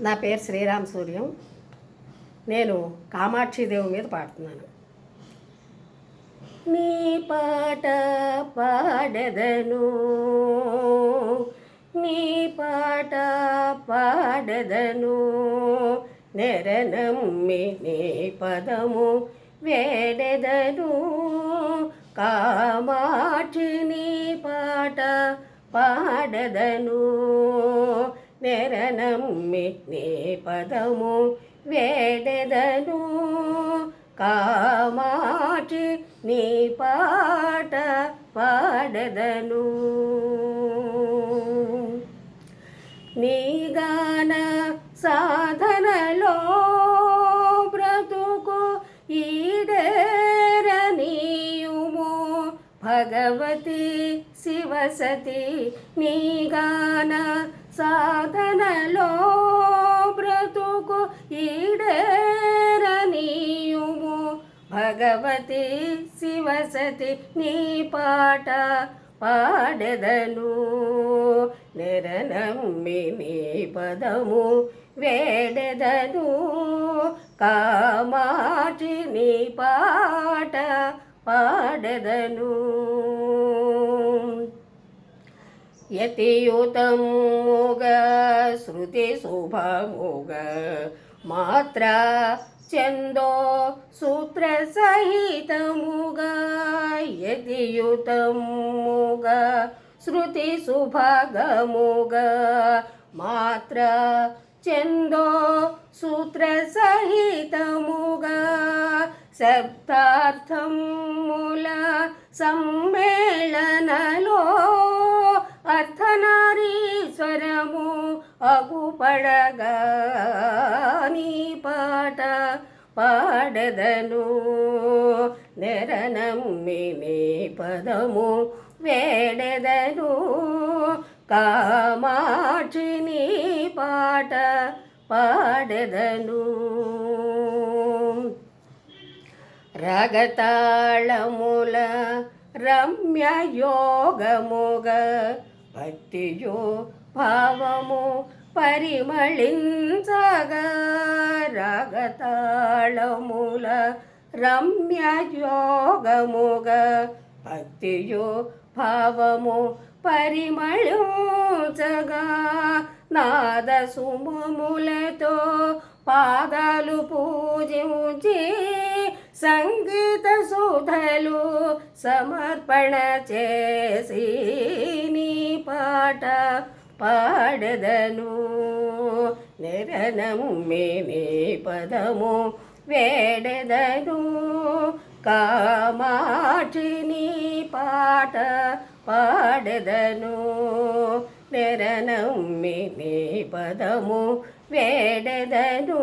నా పేరు శ్రీరామ్ సూర్యం. నేను కామాక్షిదేవి మీద పాడుతున్నాను. నీ పాట పాడదను నీ పాట పాడదను నెరనమ్మి నీ పదము వేడెదను. కామాక్షి నీ పాట పాడదను నెరనమ్మి నీ పదము వేడెదను. కామాటి నీ పాట పాడదను. నీ గాన సాధనలో బ్రతుకు ఈడేరనీయుము భగవతి శివసతి నీ గాన సాధనలో బ్రతుకు ఈడేరనీయుము. భగవతి శివసతి నీ పాట పాడెదను. నిరనమ్మి నీ పదము వేడెదను. కామాటి నీ పాట పాడెదను. యతియుతం మోగ శృతి శుభమోగ. మాత్ర చందో సూత్ర సహితముగా యతియుతముగ శృతి శుభగముగ. మాత్ర చందో సూత్ర సహితముగా శబ్దార్థముల సమ్మేళనలో బాగుపడగా నీ పాట పాడదను. నెరనమ్మి నీ పదము వేడెదను. కామాక్షి నీ పాట పాడెదను. రగతాళముల రమ్య యోగముగ భక్తియో భావము పరిమళించగా రగతాళముల రమ్య యోగముగ భక్తియో భావము పరిమళించగా నాద సుమములతో పాదాలు పూజించి సంగీత సుధలు సమర్పణ చేసి నీ పాట పాడదను. నిరణము మేనే పదము వేడదను. కామాక్షి పాట పాడదను. నిరనమ్మి నీ పదము వేడదను.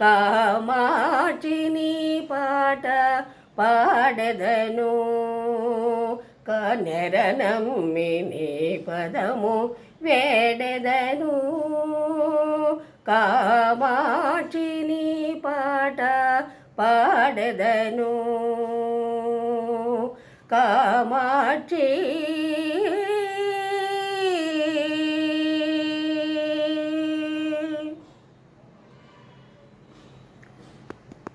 కామాక్షి పాట పాడదను. కనెరనమ్మి నీ పదము వేడెదను. కామాక్షి పాట పాడెదను. కామాక్షి